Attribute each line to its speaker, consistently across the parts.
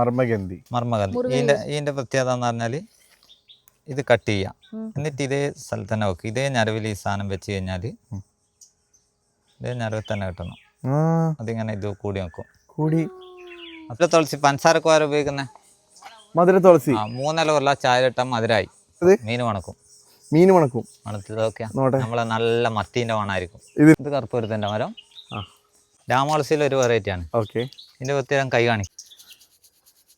Speaker 1: മർമ്മഗന്ധി.
Speaker 2: മർമ്മഗന്ധി. ഇതിന്റെ ഇതിന്റെ പ്രത്യേകത എന്ന് പറഞ്ഞാൽ ഇത് കട്ട് ചെയ്യാം. എന്നിട്ട് ഇതേ സ്ഥലത്ത് തന്നെ വെക്കും. ഇതേ ഞരവിൽ ഈ സാധനം വെച്ച് കഴിഞ്ഞാൽ ഇതേ ഞരവിൽ തന്നെ കിട്ടണം. അതിങ്ങനെ ഇത് കൂടി വെക്കും.
Speaker 1: കൂടി.
Speaker 2: അപ്പോൾ തുളസി പഞ്ചസാരക്കുവാര ഉപയോഗിക്കുന്നത്
Speaker 1: മധുര തുളസി.
Speaker 2: ആ മൂന്നില കൊല്ല ചായ ഇട്ട
Speaker 1: മധുരായി
Speaker 2: മീൻ വണക്കും
Speaker 1: മീൻ വണക്കും
Speaker 2: മണത്തിതൊക്കെ
Speaker 1: നോട്ടെ.
Speaker 2: നമ്മളെ നല്ല മത്തീന്റെ മണമായിരിക്കും
Speaker 1: ഇത്?
Speaker 2: ഇത് കറുപ്പൂരത്തിന്റെ മരം.
Speaker 1: ആ.
Speaker 2: രാമോളസിയിൽ ഒരു വെറൈറ്റിയാണ്
Speaker 1: ഓക്കെ.
Speaker 2: ഇതിന്റെ പ്രത്യേകം കൈ കാണിക്കും.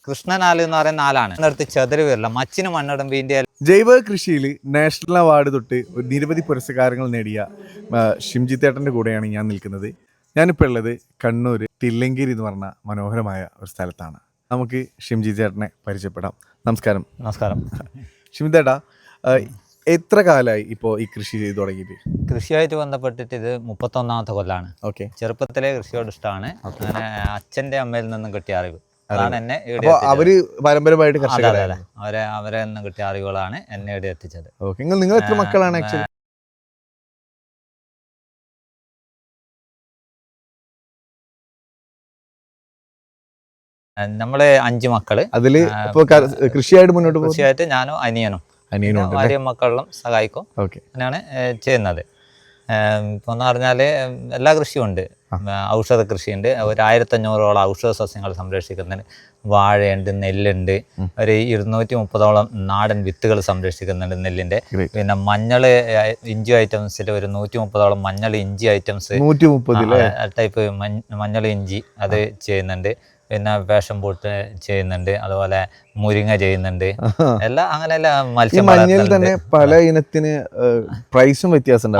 Speaker 2: കൃഷ്ണനാല് എന്ന് പറയുന്ന നാലാണ്. നിർത്തി ചതുരി വരില്ല. മച്ചിന് മണ്ണിടുമ്പോൾ ഇതിന്റെ
Speaker 1: ജൈവ കൃഷിയിൽ നാഷണൽ അവാർഡ് തൊട്ട് ഒരു നിരവധി പുരസ്കാരങ്ങൾ നേടിയ ഷിംജി ഷിംജിത്തേട്ടന്റെ കൂടെയാണ് ഞാൻ നിൽക്കുന്നത്. ഞാനിപ്പോൾ ഉള്ളത് കണ്ണൂർ തില്ലങ്കേരി എന്ന് പറഞ്ഞ മനോഹരമായ ഒരു സ്ഥലത്താണ്. നമുക്ക് ഷിംജി ചേട്ടനെ പരിചയപ്പെടാം. നമസ്കാരം.
Speaker 2: നമസ്കാരം.
Speaker 1: ഷിംജി ചേട്ടാ എത്ര കാലമായി ഇപ്പോൾ ഈ കൃഷി ചെയ്തു തുടങ്ങിയിട്ട്?
Speaker 2: കൃഷിയായിട്ട് ബന്ധപ്പെട്ടിട്ട് ഇത് മുപ്പത്തൊന്നാമത്തെ കൊല്ലാണ്.
Speaker 1: ഓക്കെ.
Speaker 2: ചെറുപ്പത്തിലെ കൃഷിയോട് ഇഷ്ടമാണ് അങ്ങനെ അച്ഛന്റെ അമ്മയിൽ നിന്നും കിട്ടിയ അറിവ്. അതാണ് എന്നെ
Speaker 1: അവർ പാരമ്പര്യമായിട്ട്.
Speaker 2: അവരെ അവരെ നിന്ന് കിട്ടിയ അറിവുകളാണ് എന്നെ ഇവിടെ എത്തിച്ചത്
Speaker 1: നിങ്ങൾ എത്ര മക്കളാണ് ആക്ച്വലി
Speaker 2: നമ്മൾ അഞ്ച്
Speaker 1: മക്കൾ. അതിൽ കൃഷിയായിട്ട് മുന്നോട്ട്
Speaker 2: കൃഷിയായിട്ട് ഞാനും അനിയനും.
Speaker 1: അനിയനും
Speaker 2: ഭാര്യ മക്കളിലും സഹായിക്കും. അങ്ങനെയാണ് ചെയ്യുന്നത്. ഇപ്പോൾ എന്ന് പറഞ്ഞാൽ എല്ലാ കൃഷിയും ഉണ്ട് ഔഷധ കൃഷിയുണ്ട്. ഒരു ആയിരത്തഞ്ഞൂറോളം ഔഷധ സസ്യങ്ങൾ സംരക്ഷിക്കുന്നുണ്ട്. വാഴയുണ്ട് നെല്ലുണ്ട്. ഒരു ഇരുന്നൂറ്റി മുപ്പതോളം നാടൻ വിത്തുകൾ സംരക്ഷിക്കുന്നുണ്ട്
Speaker 1: നെല്ലിന്റെ.
Speaker 2: പിന്നെ മഞ്ഞൾ ഇഞ്ചി ഐറ്റംസിൽ ഒരു നൂറ്റി മുപ്പതോളം മഞ്ഞൾ ഇഞ്ചി ഐറ്റംസ്. ടൈപ്പ് മഞ്ഞൾ ഇഞ്ചി അത് ചെയ്യുന്നുണ്ട്. പിന്നെ വേഷം പൊട്ട് ചെയ്യുന്നുണ്ട് അതുപോലെ മുരിങ്ങ ചെയ്യുന്നുണ്ട്. എല്ലാം അങ്ങനെയല്ല മത്സ്യം
Speaker 1: മഞ്ഞയിൽ. തന്നെ പല ഇനത്തിന് പ്രൈസും വ്യത്യാസം
Speaker 2: ഒരു-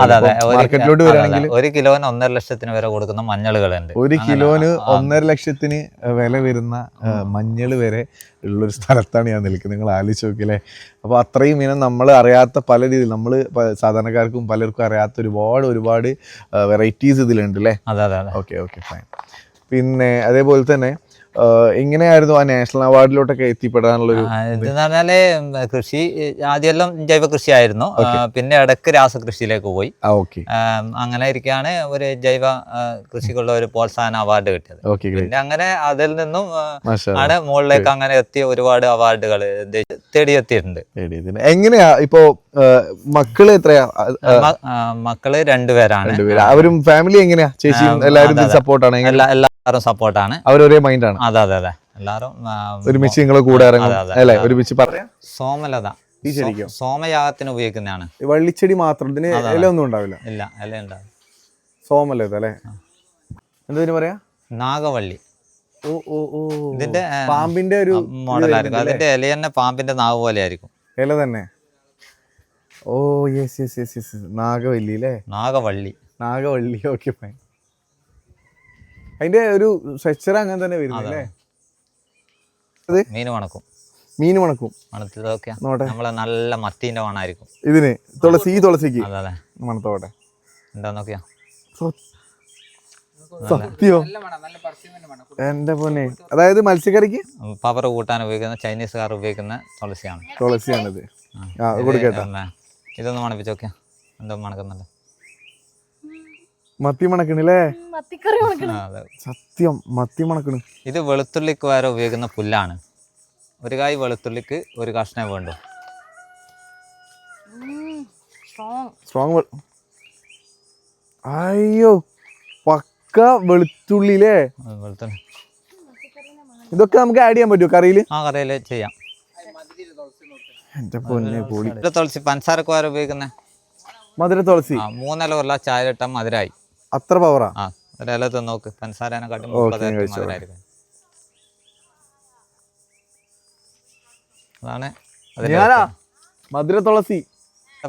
Speaker 1: മാർക്കറ്റിലോട്ട്
Speaker 2: അതെ, അതെ.
Speaker 1: വരാണെങ്കിൽ
Speaker 2: ഒരു കിലോന് ഒന്നര ലക്ഷത്തിന് വരെ കൊടുക്കുന്ന മഞ്ഞളുകളുണ്ട്.
Speaker 1: ഒരു കിലോന് ഒന്നര ലക്ഷത്തിന് വില വരുന്ന മഞ്ഞൾ വരെ ഉള്ളൊരു സ്ഥലത്താണ് ഞാൻ നിൽക്കുന്നത്. നിങ്ങൾ ആലോചിച്ച് നോക്കില്ലേ അപ്പോൾ അത്രയും ഇനം നമ്മൾ അറിയാത്ത പല രീതിയിൽ നമ്മൾ സാധാരണക്കാർക്കും പലർക്കും അറിയാത്ത ഒരുപാട് ഒരുപാട് വെറൈറ്റീസ് ഇതിലുണ്ട് അല്ലേ
Speaker 2: അതെ അതെ
Speaker 1: ഓക്കെ ഓക്കെ ഫൈൻ പിന്നെ അതേപോലെ തന്നെ എങ്ങനെയായിരുന്നു ആ നാഷണൽ അവാർഡിലോട്ടൊക്കെ എത്തിപ്പെടാനുള്ളൊരു
Speaker 2: ഇതെന്ന് പറഞ്ഞാൽ കൃഷി ആദ്യമെല്ലാം ജൈവ കൃഷിയായിരുന്നു. ആയിരുന്നു പിന്നെ ഇടയ്ക്ക് രാസകൃഷിയിലേക്ക് പോയി. അങ്ങനെ ഇരിക്കാണ് ഒരു ജൈവ കൃഷിക്കുള്ള ഒരു പ്രോത്സാഹന അവാർഡ് കിട്ടിയത്. പിന്നെ അങ്ങനെ അതിൽ നിന്നും ആണ് മുകളിലേക്ക് അങ്ങനെ എത്തിയ ഒരുപാട് അവാർഡുകൾ തേടിയെത്തിയിട്ടുണ്ട്.
Speaker 1: എങ്ങനെയാ ഇപ്പോ മക്കൾ എത്രയാ?
Speaker 2: മക്കൾ രണ്ടുപേരാണ്.
Speaker 1: രണ്ടുപേര്. അവരും ഫാമിലി എങ്ങനെയാ?
Speaker 2: ചേച്ചി
Speaker 1: എല്ലാവരും. സപ്പോർട്ടാണ്
Speaker 2: എല്ലാ എല്ലാവരും സപ്പോർട്ടാണ്
Speaker 1: അവരൊരേ മൈൻഡാണ്
Speaker 2: അതെ അതെ അതെ. എല്ലാവരും
Speaker 1: ഒരുമിച്ച് നിങ്ങൾ കൂടെ. അല്ലെ? ഒരുമിച്ച് പറയാം
Speaker 2: സോമലത.
Speaker 1: ഈ ശരിക്കും?
Speaker 2: സോമയാഗത്തിന് ഉപയോഗിക്കുന്നതാണ്.
Speaker 1: ഈ വള്ളിച്ചെടി മാത്രം ഇതിന് ഇല ഒന്നും ഉണ്ടാവില്ല.
Speaker 2: ഇല്ല ഇല ഉണ്ടാവും
Speaker 1: സോമലത അല്ലേ? എന്താ പറയാ?
Speaker 2: നാഗവള്ളി.
Speaker 1: ഓ ഓ ഓ.
Speaker 2: ഇതിന്റെ
Speaker 1: പാമ്പിന്റെ ഒരു
Speaker 2: മോഡലായിരിക്കും. അതിന്റെ ഇല തന്നെ പാമ്പിന്റെ നാവ് പോലെ ആയിരിക്കും
Speaker 1: ഇല തന്നെ. ഓ yes yes yes yes Nagavalli അല്ലേ?
Speaker 2: നാഗവള്ളി.
Speaker 1: നാഗവള്ളി ഓക്കെ ഫൈൻ അതിന്റെ ഒരു സ്ട്രക്ചർ അങ്ങനെ തന്നെ വരുന്നത് അല്ലേ? അത്
Speaker 2: മീൻ മണക്കും
Speaker 1: മീൻ മണക്കും
Speaker 2: മണത്തിലൊക്കെ
Speaker 1: നോട്ടെ
Speaker 2: നമ്മളെ നല്ല മത്തിന്റെ മണായിരിക്കും.
Speaker 1: ഇതിന് തുളസി ഈ തുളസിക്ക്
Speaker 2: അതെ അതെ.
Speaker 1: മണത്തോട്ടെ
Speaker 2: എന്താ നോക്കിയാ?
Speaker 1: സത്യോ? എന്റെ പൊന്നെ. അതായത് മത്സ്യക്കറിക്ക്?
Speaker 2: പവർ കൂട്ടാൻ ഉപയോഗിക്കുന്ന ചൈനീസുകാർ ഉപയോഗിക്കുന്ന തുളസിയാണ്.
Speaker 1: തുളസിയാണിത്. ആ കൊടുക്കട്ടെ
Speaker 2: ഇതൊന്ന്? മണപ്പിച്ചോക്കിയാ എന്തോ മണക്കുന്നുണ്ട്.
Speaker 1: മത്തി മണക്കണില്ലേ
Speaker 3: മത്തിക്കറി മണക്കണം.
Speaker 1: സത്യം മത്തി മണക്കണ്
Speaker 2: ഇത് വെളുത്തുള്ളിക്ക് വരെ ഉപയോഗിക്കുന്ന പുല്ലാണ്. ഒരു കായ് വെളുത്തുള്ളിക്ക് ഒരു കഷ്ണം വേണ്ടു.
Speaker 3: സ്ട്രോങ്
Speaker 1: അയ്യോ പക്ക
Speaker 2: വെളുത്തുള്ളിലേ? വെളുത്തുള്ളി.
Speaker 1: ഇതൊക്കെ നമുക്ക് ആഡ് ചെയ്യാൻ പറ്റുമോ കറിയിൽ?
Speaker 2: ആ കറിയിൽ ചെയ്യാം.
Speaker 1: എന്റെ പൊന്നെ പൊളി.
Speaker 2: തുളസി. പഞ്ചസാരക്ക് വരെ ഉപയോഗിക്കുന്ന?
Speaker 1: മധുര തുളസി.
Speaker 2: ആ മൂന്നില കൊല്ല ചായ ഇട്ട മധുരമായി
Speaker 1: അത്ര പവറാ
Speaker 2: ആ? ഒരില നോക്ക്. പഞ്ചസാരനെ കാട്ടി
Speaker 1: ഓക്കേ,
Speaker 2: മുപ്പത് ഇരട്ടി
Speaker 1: കഴിച്ചോ.
Speaker 2: മധുരമായിരിക്കും അതാണ്
Speaker 1: ഞാനാ? മധുര തുളസി.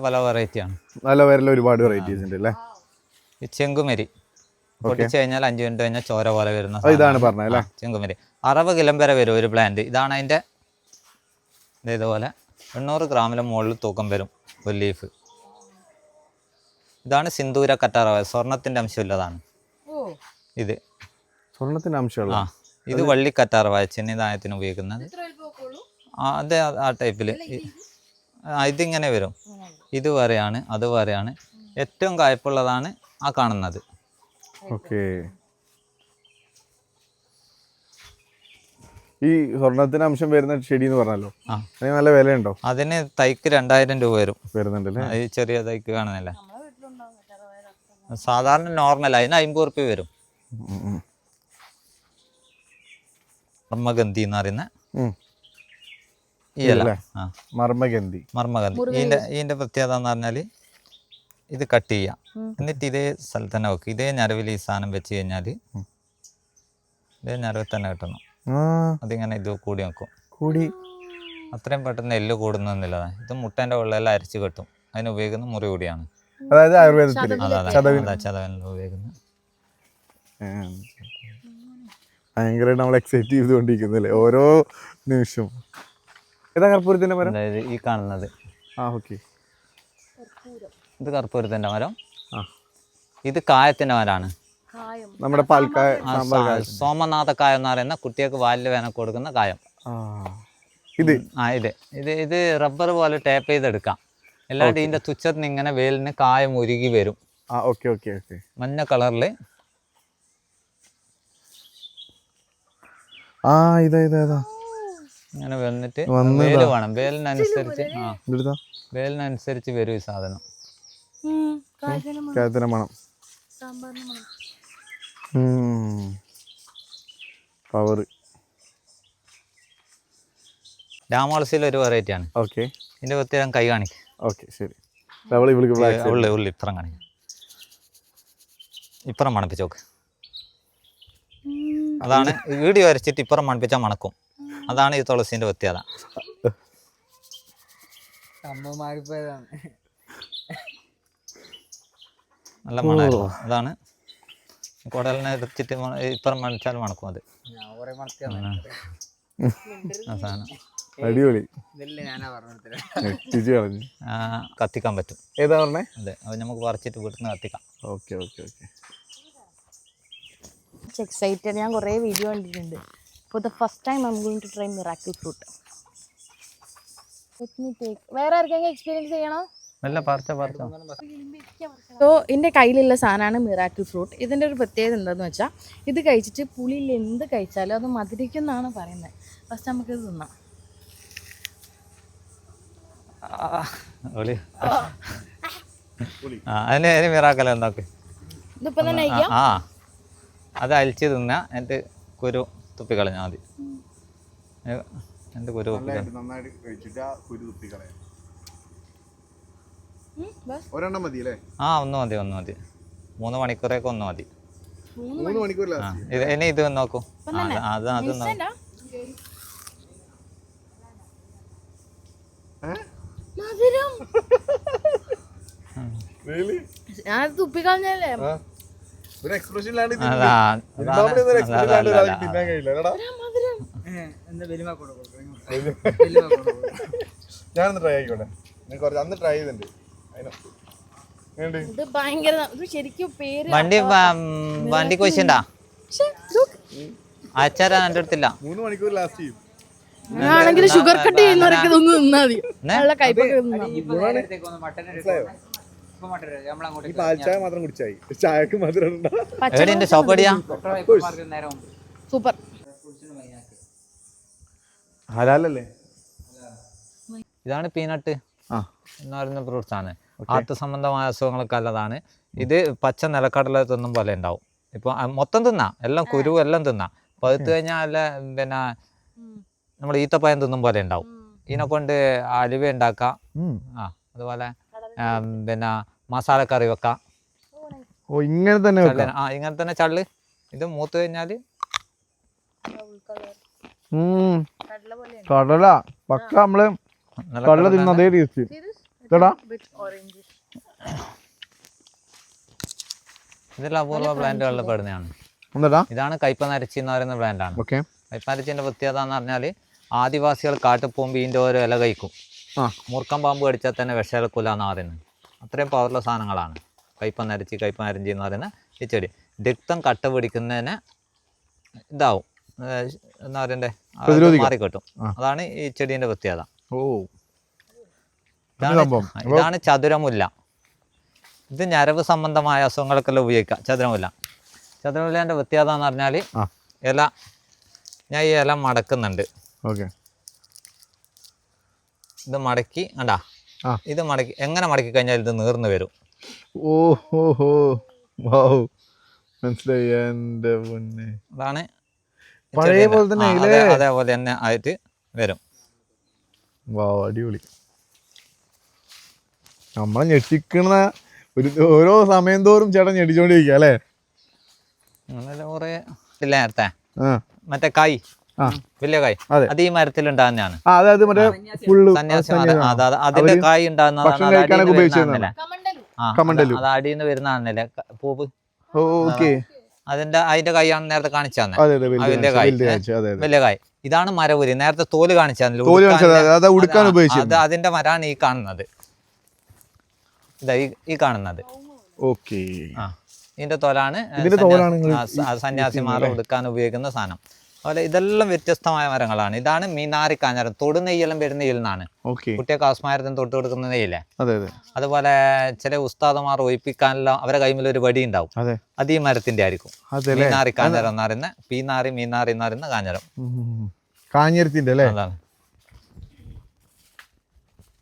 Speaker 2: പല വെറൈറ്റിയാണ്
Speaker 1: നല്ല പേരിൽ ഒരുപാട് വെറൈറ്റീസ് ഉണ്ട് അല്ലേ?
Speaker 2: ഈ ചെങ്കുമരി. പൊട്ടിച്ച് കഴിഞ്ഞാൽ അഞ്ച് മിനിറ്റ് കഴിഞ്ഞാൽ ചോര പോലെ വരുന്ന
Speaker 1: ഇതാണ്. പറഞ്ഞത്
Speaker 2: ചെങ്കുമരി. അറുപത് കിലം വരെ വരും ഒരു പ്ലാന്റ് ഇതാണ് അതിന്റെ ഇതേപോലെ എണ്ണൂറ് ഗ്രാമിലെ മുകളിൽ തൂക്കം വരും ഒരു ലീഫ് ഇതാണ് സിന്ദൂര കറ്റാറ സ്വർണത്തിന്റെ അംശമുള്ളതാണ്
Speaker 3: ഓ.
Speaker 2: ഇത്.
Speaker 1: സ്വർണത്തിന്റെ അംശമുള്ള
Speaker 2: ആ ഇത് വള്ളി കറ്റാറ ചെന്നിദായത്തിന് ഉപയോഗിക്കുന്നത്. അതെ ആ- ടൈപ്പിൽ. ടൈപ്പിൽ ഇതിങ്ങനെ വരും. ഇത് വേറെയാണ് അത് വേറെയാണ് ഏറ്റവും കായ്പുള്ളതാണ് ആ കാണുന്നത്.
Speaker 1: ഓക്കെ. ഈ സ്വർണത്തിന് അംശം വരുന്ന ചെടി എന്ന് പറഞ്ഞല്ലോ അതിന് നല്ല വിലയുണ്ടോ?
Speaker 2: അതിന് തൈക്ക് രണ്ടായിരം രൂപ വരും.
Speaker 1: വരുന്നുണ്ടല്ലേ?
Speaker 2: ഈ ചെറിയ തൈക്ക് കാണുന്നില്ല. സാധാരണ നോർമൽ അതിന് അമ്പത് റുപ്യ വരും. മർമ്മഗന്ധി എന്ന് പറയുന്ന. ഈ ഇല.
Speaker 1: മർമ്മഗന്ധി.
Speaker 2: മർമ്മഗന്ധി. ഇതിന്റെ ഇതിന്റെ പ്രത്യേകത എന്ന് പറഞ്ഞാൽ ഇത് കട്ട് ചെയ്യാം. എന്നിട്ട് ഇതേ സ്ഥലത്ത് തന്നെ വെക്കും. ഇതേ ഞരവിൽ ഈ സാധനം വെച്ച് കഴിഞ്ഞാൽ ഇതേ ഞരവിൽ തന്നെ കിട്ടണം. അതിങ്ങനെ ഇത് കൂടി വെക്കും.
Speaker 1: കൂടി.
Speaker 2: അത്രയും പെട്ടെന്ന് എല്ല് കൂടുന്നൊന്നുമില്ല. ഇത് മുട്ടേന്റെ വെള്ളമെല്ലാം അരച്ച് കെട്ടും. അതിന് ഉപയോഗിക്കുന്ന മുറി കൂടിയാണ്.
Speaker 1: അതായത് ആയുർവേദത്തിൽ.
Speaker 2: ഭയങ്കര
Speaker 1: ചതവിന്. ഭയങ്കരമായിട്ട് നമ്മൾ എക്സൈറ്റ് ചെയ്തുകൊണ്ടിരിക്കുന്നല്ലേ? ഓരോ നിമിഷം ഏതാ കർപ്പൂരത്തിന്റെ മരം?
Speaker 2: ഈ കാണുന്നത്.
Speaker 1: ആ ഓക്കെ.
Speaker 2: ഇത് കർപ്പൂരത്തിന്റെ മരം.
Speaker 1: ആ.
Speaker 2: ഇത് കായത്തിന്റെ മരമാണ്.
Speaker 3: കായം.
Speaker 1: നമ്മുടെ പാൽക്കായ സോമനാഥ
Speaker 2: കായം
Speaker 1: കായ.
Speaker 2: സോമനാഥക്കായ എന്ന് പറയുന്ന കുട്ടികൾക്ക് വാലിൽ വേന കൊടുക്കുന്ന കായം.
Speaker 1: ആ. ഇത്.
Speaker 2: ആ ഇത്. ഇത് ഇത് റബ്ബർ പോലെ ടേപ്പ് ചെയ്തെടുക്കാം. അല്ലാണ്ട് ഡീന്റെ തുച്ഛത്തിന് ഇങ്ങനെ വേലിന് കായം ഉരുകി വരും.
Speaker 1: ആ ഓക്കെ ഓക്കെ ഓക്കെ
Speaker 2: മഞ്ഞ കളറിൽ
Speaker 1: ആ ഇതാ ഇതാ ഇതാ.
Speaker 2: ഇങ്ങനെ വന്നിട്ട്. വേൽ വേണം. വേലിനനുസരിച്ച് ആ. വേലിനനുസരിച്ച് വരും ഈ സാധനം.
Speaker 3: കായത്തിന് മണം.
Speaker 1: പവർ
Speaker 2: ഡാമോളസിൽ ഒരു വെറൈറ്റി ആണ്.
Speaker 1: ഓക്കെ
Speaker 2: ഇതിന്റെ പ്രത്യേകം കൈ കാണിക്കും.
Speaker 1: ഓക്കെ ശരി. ബ്ലാക്ക്
Speaker 2: ഉള്ളി ഉള്ളി ഇപ്പുറം കാണിക്കും. ഇപ്പുറം മണപ്പിച്ച് നോക്ക്. അതാണ് വീഡിയോ വരച്ചിട്ട് ഇപ്പുറം മണപ്പിച്ചാൽ മണക്കും. അതാണ് ഈ തുളസീന്റെ പ്രത്യേകത. നല്ല മണമായിരുന്നു. അതാണ്. കുടലിനെ എടുത്തിട്ട് മണ- ഇപ്പുറം മണിച്ചാൽ മണക്കും അത്. സാധനം
Speaker 1: അടിപൊളി.
Speaker 2: കത്തിക്കാൻ പറ്റും.
Speaker 1: ഏതാ പറഞ്ഞേ?
Speaker 2: അതെ അത് നമുക്ക് പറിച്ചിട്ട് വീട്ടിൽ നിന്ന് കത്തിക്കാം.
Speaker 1: Okay okay okay.
Speaker 3: എക്സൈറ്റഡ് ഞാൻ കുറേ വീഡിയോ കണ്ടിട്ടുണ്ട്. For the first time I'm going to try miracle fruit വേറെ ആർക്കെങ്കിലും എക്സ്പീരിയൻസ് ചെയ്യണോ?
Speaker 2: നല്ല പറിച്ച പറിച്ച.
Speaker 3: സോ എന്റെ കയ്യിലുള്ള സാധനമാണ് മിറാക്കിൾ ഫ്രൂട്ട് ഇതിന്റെ ഒരു പ്രത്യേകത എന്താണെന്ന് വെച്ചാൽ ഇത് കഴിച്ചിട്ട് പുളിയിൽ എന്ത് കഴിച്ചാലും അത് മധുരിക്കുന്നാണ് പറയുന്നത്. ഫസ്റ്റ് നമുക്കിത് തിന്നാം.
Speaker 2: ഒളി ആ. അതിന് അതിന് മിറാക്കല എന്താക്ക്?
Speaker 3: തന്നെ
Speaker 2: ആ, ആ. അത് അലിച്ച് തിന്ന എന്നിട്ട് കുരു തുപ്പിക്കളഞ്ഞാൽ മതി. എന്റെ കുരു തുപ്പിക്കള
Speaker 1: നന്നായിട്ട് കഴിച്ചിട്ട് ആ കുരു തുപ്പി കളയാം.
Speaker 3: ഉം, ബസ്.
Speaker 1: ഒരെണ്ണം മതി
Speaker 2: ആ ഒന്ന് മതി ഒന്ന് മതി. മൂന്ന് മണിക്കൂറേക്ക് ഒന്ന് മതി.
Speaker 1: മൂന്ന് മണിക്കൂർ
Speaker 2: ഇത് ഇത് നോക്കൂ അത് അത് അത് നോ-
Speaker 3: ഇൻസ്റ്റന്റാ? മധുരം ഞാൻ തുപ്പിക്കളഞ്ഞല്ലേ
Speaker 1: ഒരു എക്സ്പ്രഷൻ ഇല്ലാണ്ട് ഇല്ലാണ്ട് ഒരാൾക്ക് തിന്നാൻ കഴിയില്ല എടാ ഞാനൊന്ന് ട്രൈ ആയിക്കോട്ടെ ഞാൻ കുറച്ച് അന്ന് ട്രൈ ചെയ്തിട്ടുണ്ട്?
Speaker 3: ഇത് ഭയങ്കര ഇത് ശരിക്കും പേര്
Speaker 2: വണ്ടി
Speaker 3: വണ്ടി look.
Speaker 2: അച്ചാരാ അടുത്തില്ല
Speaker 1: മൂന്ന് മണിക്കൂർ ലാസ്റ്റ് ചെയ്യും
Speaker 3: ഷുഗർ കട്ട് ചെയ്യുന്നവരൊക്കെ ഇതൊന്ന് നിന്നാ മതി? നല്ല കയ്പൊക്കെ
Speaker 1: ഈ പാൽ ചായ മാത്രം കുടിച്ചായി ചായക്ക് മധുരം
Speaker 2: ഷോപ്പ് എവിടെയാ?
Speaker 3: സൂപ്പർ.
Speaker 1: ഹലാലല്ലേ?
Speaker 2: ഇതാണ് പീനട്ട്
Speaker 1: ആ.
Speaker 2: എന്ന് പറയുന്ന ഫ്രൂട്ട്സ് ആണ്. ആർട്ട് സംബന്ധമായ അസുഖങ്ങളൊക്കെ അല്ലതാണ് ഇത് പച്ച നിലക്കടല തിന്നും പോലെ ഉണ്ടാവും. ഇപ്പൊ മൊത്തം തിന്നാ. എല്ലാം കുരു എല്ലാം തിന്നാ. പഴുത്ത് കഴിഞ്ഞാൽ അല്ല പിന്നെ നമ്മൾ ഈത്തപ്പയം തിന്നും പോലെ ഉണ്ടാവും. ഇതിനെ കൊണ്ട് അലുവ ഉണ്ടാക്കാം. ആ അതുപോലെ ആ, പിന്നെ കറി വെക്കാം.
Speaker 1: ഓ ഇങ്ങനെ തന്നെ വെക്കാം?
Speaker 2: ആ ഇങ്ങനെ തന്നെ ചള്ള്. ഇത് മൂത്ത് കഴിഞ്ഞാൽ.
Speaker 1: കടല പക്ക
Speaker 2: നമ്മൾ
Speaker 1: കടല തിന്ന അതേ ടേസ്റ്റ് ചേട്ടാ
Speaker 2: ഇതെല്ലാം അപൂർവ പ്ലാന്റുകളിൽ പെടുന്നതാണ്. ഇതാണ് കയ്പ നരച്ചി എന്ന് പറയുന്ന ബ്രാൻഡാണ്
Speaker 1: ഓക്കെ.
Speaker 2: കൈപ്പാരച്ചിന്റെ പ്രത്യേകത എന്ന് പറഞ്ഞാൽ ആദിവാസികൾ കാട്ടിൽ പോകുമ്പോൾ ഇതിന്റെ ഓരോ ഇല കഴിക്കും.
Speaker 1: ആ.
Speaker 2: മൂർക്കം പാമ്പ് കടിച്ചാൽ തന്നെ വിഷയിലക്കൂല എന്ന് പറയുന്നത്. അത്രയും പവറുള്ള സാധനങ്ങളാണ്. കയ്പ നരച്ചി കയ്പ നരഞ്ചി എന്ന് പറയുന്ന ഈ ചെടി. രക്തം കട്ട പിടിക്കുന്നതിന് ഇതാവും. എന്നാ എന്താ പറയണ്ടേ? മാറിക്കിട്ടും. അതാണ് ഈ ചെടീന്റെ പ്രത്യേകത.
Speaker 1: ഓ.
Speaker 2: ഇതാണ് ചതുരമുല്ല. ഇത് ഞരവ് സംബന്ധമായ അസുഖങ്ങൾക്കെല്ലാം ഉപയോഗിക്കാം. ചതുരമുല്ല. ചതുരമുല്ലേന്റെ പ്രത്യേകത എന്ന് പറഞ്ഞാൽ ഇല ഞാൻ ഈ ഇല മടക്കുന്നുണ്ട്.
Speaker 1: ഓക്കെ.
Speaker 2: ഇത് മടക്കി കണ്ടാ. ഇത് മടക്കി എങ്ങനെ മടക്കി കഴിഞ്ഞാൽ ഇത് നീർന്ന് വരും?
Speaker 1: ഓ ഹോ ഹോ. വാവ് മനസ്സിലായി എന്റെ പൊന്നെ.
Speaker 2: അതാണ്
Speaker 1: പഴയ പോലെ തന്നെ
Speaker 2: ആ? അതെ- അതേപോലെ തന്നെ ആയിട്ട് വരും.
Speaker 1: വാവ് അടിപൊളി. നമ്മളെ ഞെട്ടിക്കണ ഒരു ഓരോ സമയം തോറും ചേട്ടൻ ഞെട്ടിച്ചോണ്ടിരിക്കുക അല്ലേ?
Speaker 2: അങ്ങനെ കുറേ ഇല്ല നേരത്തെ?
Speaker 1: ആ.
Speaker 2: മറ്റേ കായ് വലിയ കായ്.
Speaker 1: അതെ.
Speaker 2: അത് ഈ
Speaker 1: അതായത് മറ്റേ
Speaker 2: അതാ- അതിന്റെ കായ് ഉണ്ടാകുന്നതാണ്. അത് അടിയിൽ നിന്ന് വരുന്നതാണല്ലേ? പൂവ്.
Speaker 1: ഓക്കെ.
Speaker 2: അതിന്റെ അതിന്റെ കായാണ് നേരത്തെ കാണിച്ചാന്ന്
Speaker 1: വലിയ
Speaker 2: കായ്.
Speaker 1: വലിയ
Speaker 2: കായ്. ഇതാണ് മരപുരി. നേരത്തെ തോൽ കാണിച്ചാണ് തന്നില്ലേ?
Speaker 1: തോൽ കാണിച്ചത്. അത് ഉടുക്കാൻ
Speaker 2: അത് ആ, അതിന്റെ മരാണ് ഈ കാണുന്നത്. ഇതാ ഈ- കാണുന്നത്.
Speaker 1: ഓക്കെ.
Speaker 2: ആ. ഇതിന്റെ തോലാണ് സന്യാസിമാർ ഉടുക്കാൻ ഉപയോഗിക്കുന്ന സാധനം. അതുപോലെ ഇതെല്ലാം വ്യത്യസ്തമായ മരങ്ങളാണ്. ഇതാണ് മീനാറി കാഞ്ഞാരം തൊടു നെയ്യെല്ലാം വരുന്ന നെയ്യിൽ നിന്നാണ് കുട്ടിയെ കാസ്മാരത്തിന് തൊട്ട് കൊടുക്കുന്ന നെയ്യില്ലേ?
Speaker 1: അതെ അതെ.
Speaker 2: അതുപോലെ ചില ഉസ്താദമാർ ഒഴിപ്പിക്കാനെല്ലാം അവരെ കൈമിൽ ഒരു വടി ഉണ്ടാവും
Speaker 1: അതെ
Speaker 2: ഈ മരത്തിന്റെ ആയിരിക്കും. മീനാറി കാഞ്ഞരം എന്ന് പറയുന്ന പീനാറി മീനാറി എന്ന് പറയുന്ന കാഞ്ഞരം
Speaker 1: കാഞ്ഞിരത്തിന്റെ അല്ലേ?
Speaker 2: അതാണ്.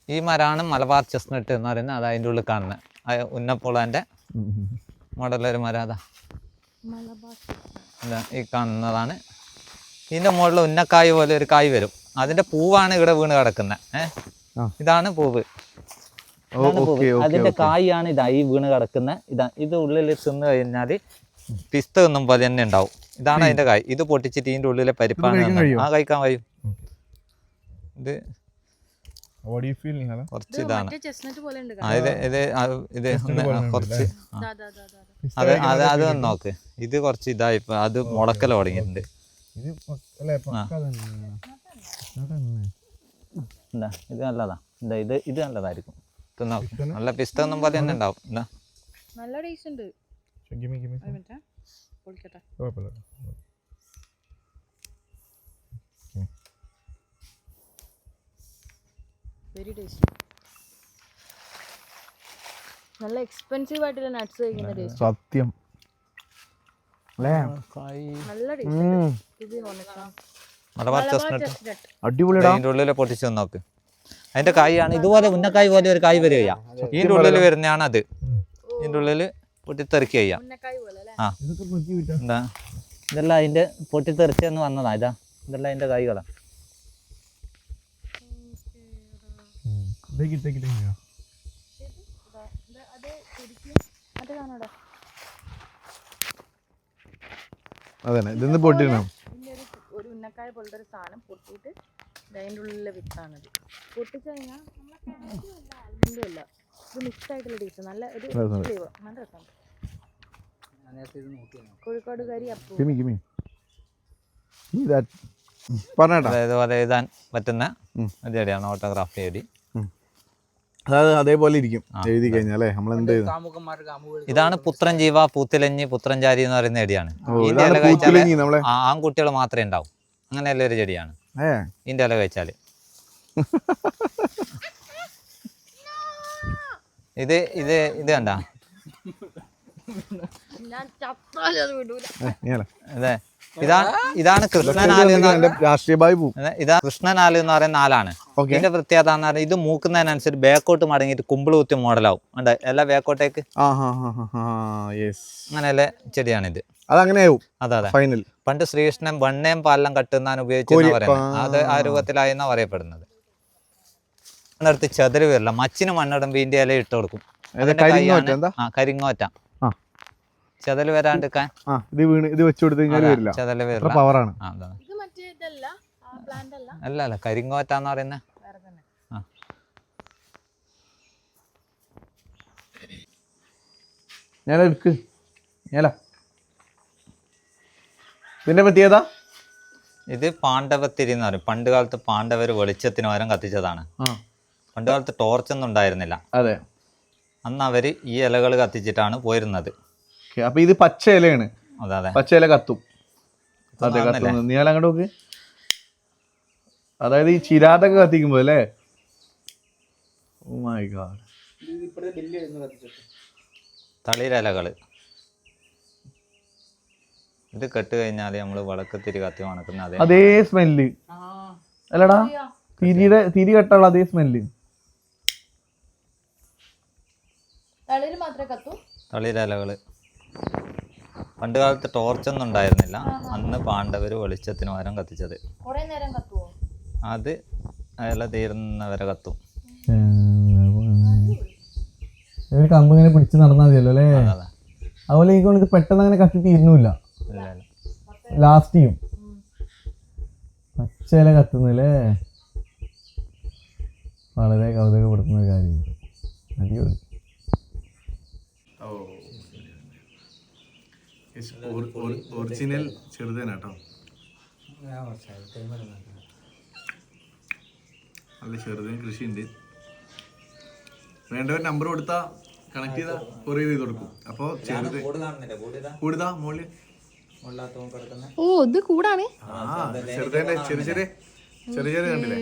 Speaker 2: ഈ മരമാണ് മലബാർ ചെസ്നട്ട് എന്ന് പറയുന്നത് അത് അതിന്റെ ഉള്ളിൽ കാണുന്നത് അത് മോഡലൊരു മരം അതാ ഈ കാണുന്നതാണ്. ഇതിന്റെ മുകളിൽ ഉന്നക്കായ് പോലെ ഒരു കായ് വരും. അതിന്റെ പൂവാണ് ഇവിടെ വീണ് കിടക്കുന്നത് ഏഹ് ഇതാണ് പൂവ്. അതിന്റെ കായാണ് ഇതാ ഈ വീണ് കിടക്കുന്ന. ഇതാ ഇത് ഉള്ളിൽ തിന്നു കഴിഞ്ഞാൽ പിസ്ത ഒന്നും പോലെ തന്നെ ഉണ്ടാവും. ഇതാണ് അതിന്റെ കായ്. ഇത് പൊട്ടിച്ചിട്ട് ഇതിന്റെ ഉള്ളിലെ പരിപ്പാണ്? ആ കഴിക്കാൻ കഴിയും. ഇത്
Speaker 1: വാട്ട് യു ഫീൽ നിഹാല
Speaker 2: കുറച്ച് ഇതാണ് ഇത് കുറച്ച്. അത് അത് അത് നോക്ക്. ഇത് കുറച്ച് ഇതായി ഇപ്പൊ അത് മുളക്കൽ തുടങ്ങിയിട്ടുണ്ട്.
Speaker 1: ഇത് അല്ലേ.
Speaker 2: എന്താ ഇത് നല്ലതാ. എന്താ ഇത് ഇത് നല്ലതായിരിക്കും. നല്ല പിസ്ത ഒന്നും പോലെ തന്നെ ഉണ്ടാവും. എന്താ
Speaker 3: നല്ല ടേസ്റ്റ് ഉണ്ട്. വെരി നല്ല എക്സ്പെൻസീവ് ആയിട്ടുള്ള നട്ട്സ് കഴിക്കുന്ന ടേസ്റ്റ്
Speaker 1: സത്യം. അല്ലേ?
Speaker 2: മലബാർ അതിന്റെ ഉള്ളിൽ പൊട്ടിച്ച് നോക്ക് അതിന്റെ കായാണ് ഇതുപോലെ ഉന്നക്കായ് പോലെ ഒരു കായ് വരിക ഇതിന്റെ ഉള്ളിൽ വരുന്നതാണ് അത് ഇതിന്റെ ഉള്ളിൽ പൊട്ടിത്തെറിക്കുക ചെയ്യാം.
Speaker 3: അല്ലേ?
Speaker 2: ആ. എന്താ? ഇതെല്ലാം അതിന്റെ പൊട്ടിത്തെറിച്ചെന്ന് വന്നതാ. ഇതാ. ഇതെല്ലാം അതിന്റെ കായ്കളാ.
Speaker 3: അത് കാണാടാ
Speaker 1: അതന്നെ. ഇതൊന്ന് പൊട്ടിടണം
Speaker 3: ഒരു ഉന്നക്കായ പോലത്തെ ഒരു സാധനം പൊട്ടിയിട്ട് അതിന്റെ ഉള്ളിലെ വിത്താണത്. പൊട്ടിച്ച് കഴിഞ്ഞാൽ അല്ല ഇത് മിക്സ് ആയിട്ടുള്ള ടേസ്റ്റ് നല്ല ഒരു. ഫ്ലേവർ നല്ല രസമുണ്ട് കോഴിക്കോട് കരി അപ്പൂ.
Speaker 1: Gimme gimme പറഞ്ഞേട്ടാ.
Speaker 2: അതായത് പോലെ എഴുതാൻ പറ്റുന്ന. ഒരു ചെടിയാണ് ഓട്ടോഗ്രാഫി ചെടി
Speaker 1: അതായത് അതേപോലെ ഇരിക്കും. എഴുതി കഴിഞ്ഞാൽ അല്ലേ നമ്മൾ എന്ത് ചെയ്തു
Speaker 2: ഇതാണ് പുത്രൻ ജീവ പൂത്തിലഞ്ഞി പുത്രൻചാരി എന്ന് പറയുന്ന ചെടിയാണ്. ഇതിന്റെ ഇല ആൺകുട്ടികൾ മാത്രമേ ഉണ്ടാവും. അങ്ങനെയുള്ള ഒരു ചെടിയാണ്.
Speaker 1: ഏ.
Speaker 2: ഇതിന്റെ ഇല കഴിച്ചാൽ ഇത് ഇത് ഇത് കണ്ട?
Speaker 3: അത്.
Speaker 2: ഇതാണ് ഇതാണ് കൃഷ്ണനാല് ഇതാ കൃഷ്ണനാല് എന്ന് പറയുന്ന നാലാണ് ഇതിന്റെ പ്രത്യേകത എന്ന് പറഞ്ഞാൽ ഇത് മൂക്കുന്നതിനനുസരിച്ച് ബാക്കോട്ട് മടങ്ങിയിട്ട് കുമ്പിൾ കുത്തി മോഡലാവും. ഉണ്ട് എല്ലാ ബാക്കോട്ടേക്ക് അങ്ങനെയല്ലേ ചെടിയാണിത്.
Speaker 1: അതങ്ങനെയാവും.
Speaker 2: അതെ അതെ.
Speaker 1: ഫൈനൽ
Speaker 2: പണ്ട് ശ്രീകൃഷ്ണൻ വെണ്ണയും പാലം കട്ടുന്നാൻ ഉപയോഗിച്ചെന്ന് പറയുന്നത്. അത് ആ രൂപത്തിലായി എന്നാ പറയപ്പെടുന്നത്. അടുത്ത് ചെതൽ വരില്ല. മച്ചിന് മണ്ണിടുമ്പോൾ ഇതിന്റെ ഇല ഇട്ട് കൊടുക്കും.
Speaker 1: കരിങ്ങോറ്റ.
Speaker 2: കൈയാണ്-
Speaker 1: വരാണ്ട്
Speaker 2: ആ
Speaker 1: ആ.
Speaker 2: വരാണ്ടിരിക്കാൻ
Speaker 1: ആ ഇത് വീണ് ഇത് വെച്ചു കൊടുത്തു കഴിഞ്ഞാൽ വരില്ല. ചെതൽ
Speaker 2: വരില്ല.
Speaker 1: പവറാണ്
Speaker 2: ആ
Speaker 3: ഇത് മറ്റേ ഇതല്ല പ്ലാന്റ് അല്ല.
Speaker 2: അല്ല കരിങ്ങോറ്റാന്ന് കരിങ്ങോറ്റ എന്ന് പറയുന്നത്
Speaker 3: വേറെ തന്നെ.
Speaker 2: ആ.
Speaker 1: ഞാൻ എടുക്ക്. ഞാല ഇതിന്റെ പ്രത്യേകത
Speaker 2: ഇത് പാണ്ഡവത്തിരി എന്ന് പറയും. പണ്ട് കാലത്ത് പാണ്ഡവർ വെളിച്ചത്തിന് പകരം കത്തിച്ചതാണ്.
Speaker 1: ആ.
Speaker 2: പണ്ട് കാലത്ത് ടോർച്ചൊന്നും ഉണ്ടായിരുന്നില്ല.
Speaker 1: അതെ.
Speaker 2: അന്ന് അവർ ഈ ഇലകൾ കത്തിച്ചിട്ടാണ് പോയിരുന്നത്.
Speaker 1: ഓക്കെ. അപ്പൊ ഇത് പച്ച ഇലയാണ്.
Speaker 2: അതെ അതെ.
Speaker 1: പച്ച ഇല കത്തും. അതെ കത്തും. നീ അങ്ങോട്ട് നോക്ക്. അതായത് ഈ ചിരാതൊക്കെ കത്തിക്കുമ്പോ അല്ലേ? ഓ മൈ ഗാഡ്
Speaker 4: എന്ന് കത്തിച്ചിട്ട്
Speaker 2: തളിരിലകൾ ഇത് കെട്ട് കഴിഞ്ഞാൽ നമ്മൾ വളക്ക് തിരി കത്തി മണക്കുന്ന അതേ
Speaker 1: അതേ സ്മെല്ല്. അല്ലടാ തിരിയുടെ തിരി കെട്ടുള്ള അതേ സ്മെല്ല്.
Speaker 3: തളിര് മാത്രമേ കത്തു?
Speaker 2: തളിരിലകൾ പണ്ട് കാലത്ത് ടോർച്ചൊന്നും ഉണ്ടായിരുന്നില്ല. അന്ന് പാണ്ഡവർ വെളിച്ചത്തിന് പകരം കത്തിച്ചത്.
Speaker 3: കുറെ നേരം കത്തുവോ?
Speaker 2: അത് അയാളെ തീരുന്നവരെ കത്തും.
Speaker 1: ഒരു കമ്പ് ഇങ്ങനെ പിടിച്ച് നടന്നാൽ മതിയല്ലോ അല്ലേ?
Speaker 2: അതാ
Speaker 1: അതുപോലെ എനിക്ക് ഇത് പെട്ടെന്ന് അങ്ങനെ കത്തി തീരുന്നില്ല
Speaker 2: ഇല്ല ഇല്ല.
Speaker 1: ലാസ്റ്റ് ചെയ്യും പച്ചയില കത്തുന്നല്ലേ? വളരെ കൗതുകപ്പെടുത്തുന്ന ഒരു കാര്യം അടിപൊളി. ഒറിജിനൽ ചെറുതേനാട്ടോ നല്ല ചെറുതേൻ ഉണ്ട് വേണ്ടവർ നമ്പർ കൊടുത്താ കണക്ട് ചെയ്താ കൊറിയർ ചെയ്ത് കൊടുക്കും. ചെറുത്
Speaker 2: കാണുന്നില്ല. കൂടിതാ മോളിൽ
Speaker 3: ഓ ഇത് കൂടാണ്.
Speaker 1: ആ ചെറുതേന്റെ ചെറിയ ചെറിയ ചെറിയ ചെറിയ കണ്ടില്ലേ?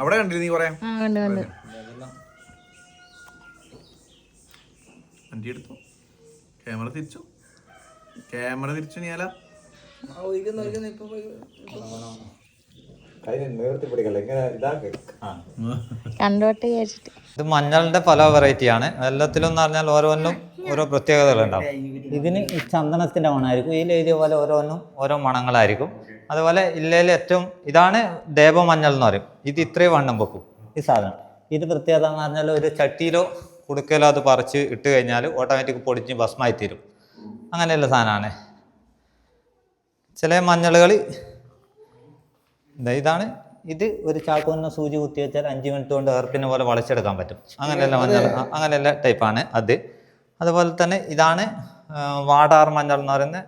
Speaker 1: അവിടെ കണ്ടില്ലേ നീ പറയാം
Speaker 3: ആ കണ്ട് കണ്ട്.
Speaker 1: വണ്ടി എടുത്തു ക്യാമറ തിരിച്ചു. ക്യാമറ തിരിച്ചു നീല
Speaker 3: കണ്ടോട്ടെ
Speaker 2: ഇത് മഞ്ഞളിന്റെ പല വെറൈറ്റി ആണ്. എല്ലാത്തിലും എന്ന് പറഞ്ഞാൽ ഓരോന്നും ഓരോ പ്രത്യേകതകളുണ്ടാവും ഇതിന് ഈ ചന്ദനത്തിന്റെ മണമായിരിക്കും. ഇതിൽ എഴുതിയ പോലെ ഓരോന്നും ഓരോ മണങ്ങളായിരിക്കും. അതുപോലെ ഇല്ലയിൽ ഏറ്റവും ഇതാണ് ദേവമഞ്ഞൾ എന്ന് പറയും. ഇത് ഇത്രയും വണ്ണം വെക്കും. ഈ സാധനം. ഇത് പ്രത്യേകത എന്ന് പറഞ്ഞാൽ ഒരു ചട്ടിയിലോ കുടുക്കയിലോ അത് പറിച്ച് ഇട്ട് കഴിഞ്ഞാൽ ഓട്ടോമാറ്റിക് പൊടിഞ്ഞ് ഭസ്മായി തീരും. അങ്ങനെയുള്ള സാധനമാണ്. ചില മഞ്ഞളുകൾ ഇതാണ്. ഇത് ഒരു ചാക്കുന്ന സൂചി കുത്തി വെച്ചാൽ അഞ്ച് മിനിറ്റ് കൊണ്ട് എർപ്പിനെ പോലെ വളച്ചെടുക്കാൻ പറ്റും. അങ്ങനെയുള്ള മഞ്ഞൾ അങ്ങനെയല്ല അങ്ങനെയുള്ള ടൈപ്പാണ് അത്. അതുപോലെ തന്നെ ഇതാണ് വാടാർ മഞ്ഞൾ എന്ന് പറയുന്ന